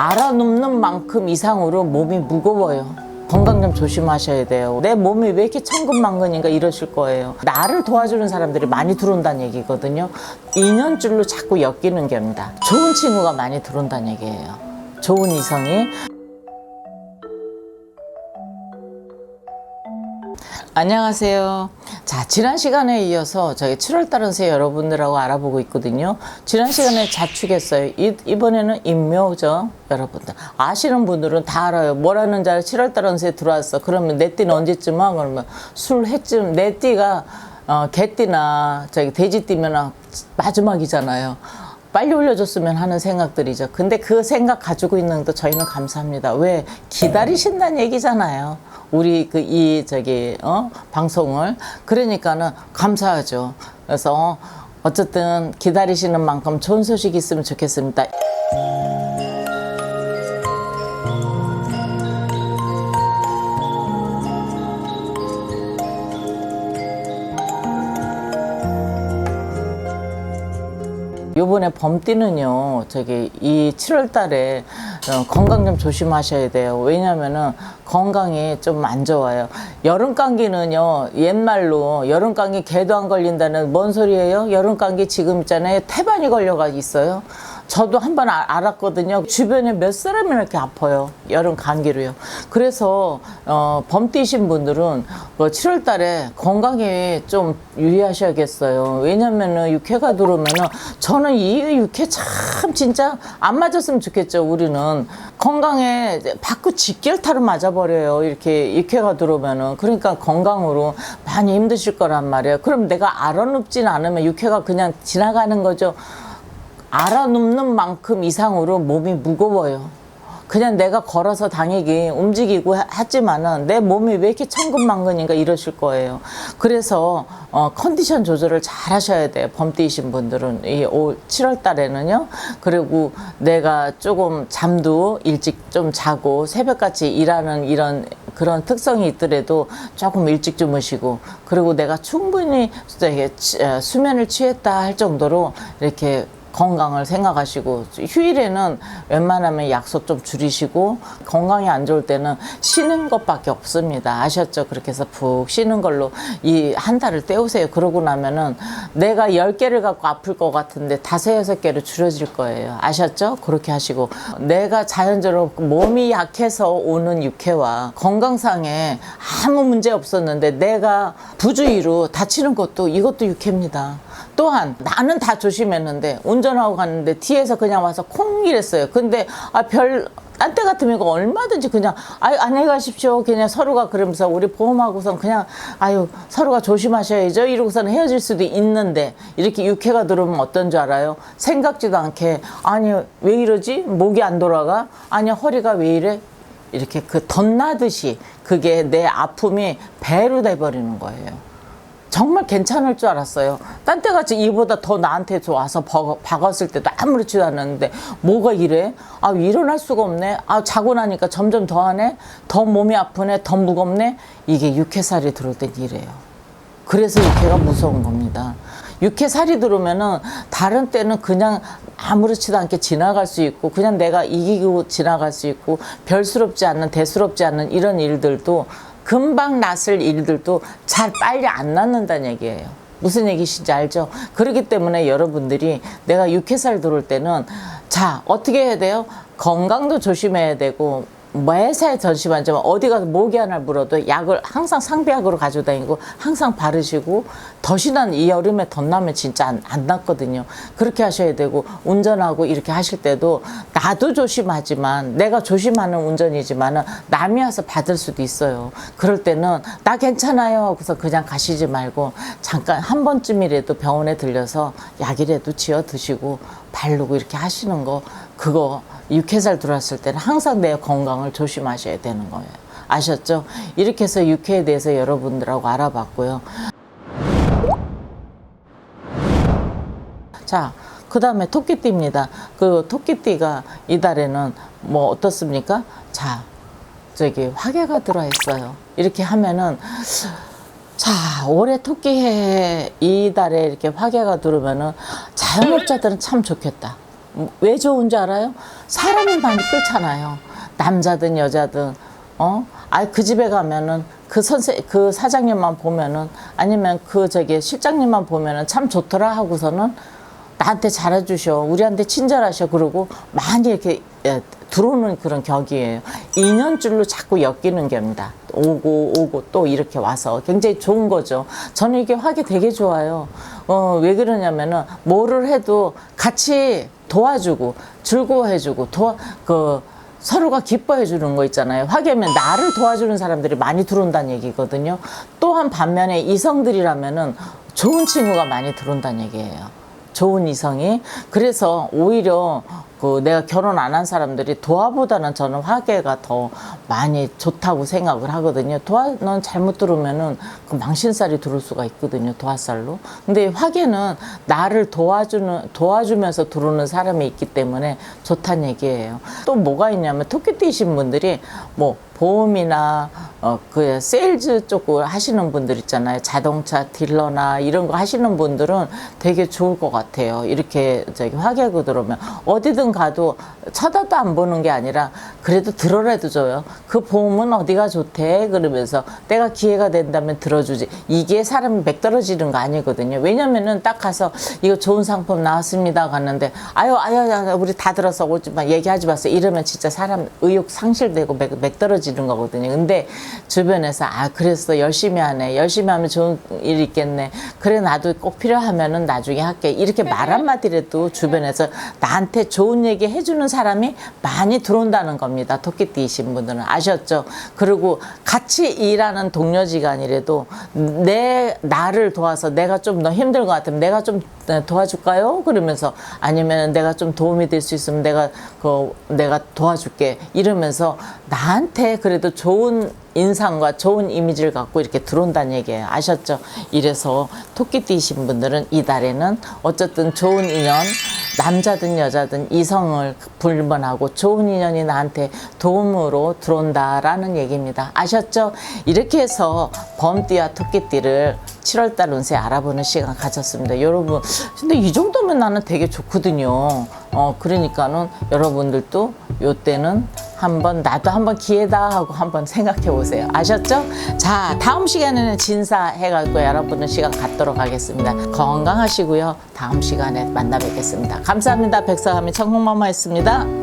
알아눕는 만큼 이상으로 몸이 무거워요. 건강 좀 조심하셔야 돼요. 내 몸이 왜 이렇게 천근만근인가 이러실 거예요. 나를 도와주는 사람들이 많이 들어온다는 얘기거든요. 인연줄로 자꾸 엮이는 겁니다. 좋은 친구가 많이 들어온다는 얘기예요. 좋은 이성이. 안녕하세요. 자, 지난 시간에 이어서 저희 7월 달은 새 여러분들하고 알아보고 있거든요. 지난 시간에 자축했어요. 이, 이번에는 임묘죠. 여러분들. 아시는 분들은 다 알아요. 뭐라는 자 7월 달은 새 들어왔어. 그러면 내 띠는 언제쯤 와? 그러면 술 해쯤, 내 띠가 어, 개띠나 저기 돼지띠면 마지막이잖아요. 빨리 올려줬으면 하는 생각들이죠. 근데 그 생각 가지고 있는 것도 저희는 감사합니다. 왜 기다리신다는 얘기잖아요. 우리 그 이 저기 어 방송을 그러니까는 감사하죠. 그래서 어쨌든 기다리시는 만큼 좋은 소식 있으면 좋겠습니다. 요번에 범띠는요, 저기, 이 7월 달에 어, 건강 좀 조심하셔야 돼요. 왜냐면은 건강이 좀 안 좋아요. 여름 감기는요, 옛말로 여름 감기 개도 안 걸린다는 뭔 소리예요? 여름 감기 지금 있잖아요. 태반이 걸려가 있어요. 저도 한 번 알았거든요. 주변에 몇 사람이 이렇게 아파요. 여름 감기로요. 그래서 어, 범띠신 분들은 그 7월 달에 건강에 좀 유의하셔야겠어요. 왜냐면은 육회가 들어오면은 저는 이 육회 참 진짜 안 맞았으면 좋겠죠. 우리는 건강에 이제 자꾸 직결타를 맞아버려요. 이렇게 육회가 들어오면은 그러니까 건강으로 많이 힘드실 거란 말이에요. 그럼 내가 알아눕진 않으면 육회가 그냥 지나가는 거죠. 알아눕는 만큼 이상으로 몸이 무거워요. 그냥 내가 걸어서 다니기 움직이고 하- 하지만은 내 몸이 왜 이렇게 천근만근인가 이러실 거예요. 그래서 어, 컨디션 조절을 잘 하셔야 돼요. 범띠이신 분들은 이올 7월 달에는요. 그리고 내가 조금 잠도 일찍 좀 자고 새벽같이 일하는 이런 그런 특성이 있더라도 조금 일찍 주무시고 그리고 내가 충분히 에, 수면을 취했다 할 정도로 이렇게 건강을 생각하시고 휴일에는 웬만하면 약속 좀 줄이시고 건강이 안 좋을 때는 쉬는 것밖에 없습니다. 아셨죠? 그렇게 해서 푹 쉬는 걸로 이 한 달을 때우세요. 그러고 나면은 내가 열개를 갖고 아플 것 같은데 다섯 여섯 개로 줄여질 거예요. 아셨죠? 그렇게 하시고 내가 자연적으로 몸이 약해서 오는 육회와 건강상에 아무 문제 없었는데 내가 부주의로 다치는 것도 이것도 육회입니다. 또한 나는 다 조심했는데 운전하고 갔는데 뒤에서 그냥 와서 콩 이랬어요. 근데 아 별 딴때 같으면 이거 얼마든지 그냥 아유 안녕히 가십시오. 그냥 서로가 그러면서 우리 보험하고선 그냥 아유 서로가 조심하셔야죠. 이러고서는 헤어질 수도 있는데 이렇게 육회가 들어오면 어떤 줄 알아요? 생각지도 않게 아니 왜 이러지? 목이 안 돌아가? 아니 허리가 왜 이래? 이렇게 그 덧나듯이 그게 내 아픔이 배로 돼버리는 거예요. 정말 괜찮을 줄 알았어요. 딴 때같이 이보다 더 나한테 박- 박았을 때도 아무렇지도 않았는데 뭐가 이래? 아 일어날 수가 없네. 아 자고 나니까 점점 더하네. 더 몸이 아프네. 더 무겁네. 이게 육회살이 들어올 땐 이래요. 그래서 육회가 무서운 겁니다. 육회 살이 들어오면은 다른 때는 그냥 아무렇지도 않게 지나갈 수 있고 그냥 내가 이기고 지나갈 수 있고 별스럽지 않는 대수롭지 않는 이런 일들도 금방 났을 일들도 잘 빨리 안 낫는다는 얘기예요. 무슨 얘기신지 알죠? 그렇기 때문에 여러분들이 내가 육회살 들어올 때는 자 어떻게 해야 돼요? 건강도 조심해야 되고 매사에 전심하지만 어디 가서 모기 하나 물어도 약을 항상 상비약으로 가지고 다니고 항상 바르시고 더시난 이 여름에 덧나면 진짜 안, 안 낫거든요. 그렇게 하셔야 되고 운전하고 이렇게 하실 때도 나도 조심하지만 내가 조심하는 운전이지만은 남이 와서 받을 수도 있어요. 그럴 때는 나 괜찮아요 하고서 그냥 가시지 말고 잠깐 한 번쯤이라도 병원에 들려서 약이라도 지어 드시고 바르고 이렇게 하시는 거 그거 육회살 들어왔을 때는 항상 내 건강을 조심하셔야 되는 거예요. 아셨죠? 이렇게 해서 육회에 대해서 여러분들하고 알아봤고요. 자, 그 다음에 토끼띠입니다. 그 토끼띠가 이달에는 뭐 어떻습니까? 자, 저기 화개가 들어 있어요. 이렇게 하면은 자, 올해 토끼해 이달에 이렇게 화개가 들어오면은 자영업자들은 참 좋겠다. 왜 좋은 줄 알아요? 사람이 많이 끌잖아요. 남자든 여자든. 어? 아 그 집에 가면은 그 선생 그 사장님만 보면은 아니면 그 저기 실장님만 보면은 참 좋더라 하고서는 나한테 잘해주셔. 우리한테 친절하셔. 그러고 많이 이렇게 예, 들어오는 그런 격이에요. 인연줄로 자꾸 엮이는 격입니다. 오고 오고 또 이렇게 와서 굉장히 좋은 거죠. 저는 이게 화기 되게 좋아요 어, 왜 그러냐면은 뭐를 해도 같이 도와주고 즐거워해주고 도와 그 서로가 기뻐해 주는 거 있잖아요. 화기하면 나를 도와주는 사람들이 많이 들어온다는 얘기거든요. 또한 반면에 이성들이라면은 좋은 친구가 많이 들어온다는 얘기예요. 좋은 이성이 그래서 오히려 그 내가 결혼 안 한 사람들이 도화보다는 저는 화계가 더 많이 좋다고 생각을 하거든요. 도화는 잘못 들으면은 그 망신살이 들을 수가 있거든요. 도화살로. 근데 화계는 나를 도와주는 도와주면서 들어오는 사람이 있기 때문에 좋다는 얘기예요. 또 뭐가 있냐면 토끼띠이신 분들이 뭐 보험이나 어, 그 세일즈 쪽을 하시는 분들 있잖아요. 자동차 딜러나 이런 거 하시는 분들은 되게 좋을 것 같아요. 이렇게 저기 화계고 들어오면 어디든 가도 쳐다도 안 보는 게 아니라 그래도 들어라도 줘요. 그 보험은 어디가 좋대 그러면서 내가 기회가 된다면 들어주지. 이게 사람이 백 떨어지는 거 아니거든요. 왜냐면은 딱 가서 이거 좋은 상품 나왔습니다 갔는데 아유 아유 아유 우리 다 들어서 오지 마 얘기하지 마세요. 이러면 진짜 사람 의욕 상실되고 mek, mek 떨어지 는 거거든요. 근데 주변에서 아 그랬어 열심히 하네 열심히 하면 좋은 일 있겠네 그래 나도 꼭 필요하면은 나중에 할게 이렇게 말 한마디라도 주변에서 나한테 좋은 얘기 해주는 사람이 많이 들어온다는 겁니다. 토끼띠이신 분들은 아셨죠? 그리고 같이 일하는 동료 지간이라도 내 나를 도와서 내가 좀더 힘들 것 같으면 내가 좀 도와줄까요? 그러면서 아니면 내가 좀 도움이 될 수 있으면 내가 그 내가 도와줄게 이러면서 나한테 그래도 좋은 인상과 좋은 이미지를 갖고 이렇게 들어온다는 얘기예요. 아셨죠? 이래서 토끼띠이신 분들은 이달에는 어쨌든 좋은 인연 남자든 여자든 이성을 불문하고 좋은 인연이 나한테 도움으로 들어온다라는 얘기입니다. 아셨죠? 이렇게 해서 범띠와 토끼띠를 7월달 운세 알아보는 시간 가졌습니다. 여러분, 근데 이 정도면 나는 되게 좋거든요. 어, 그러니까는 여러분들도 요 때는 한번 나도 한번 기회다 하고 한번 생각해 보세요. 아셨죠? 자, 다음 시간에는 진사 해가지고 여러분은 시간 갖도록 하겠습니다. 건강하시고요. 다음 시간에 만나 뵙겠습니다. 감사합니다. 백사감이 청콩마마였습니다.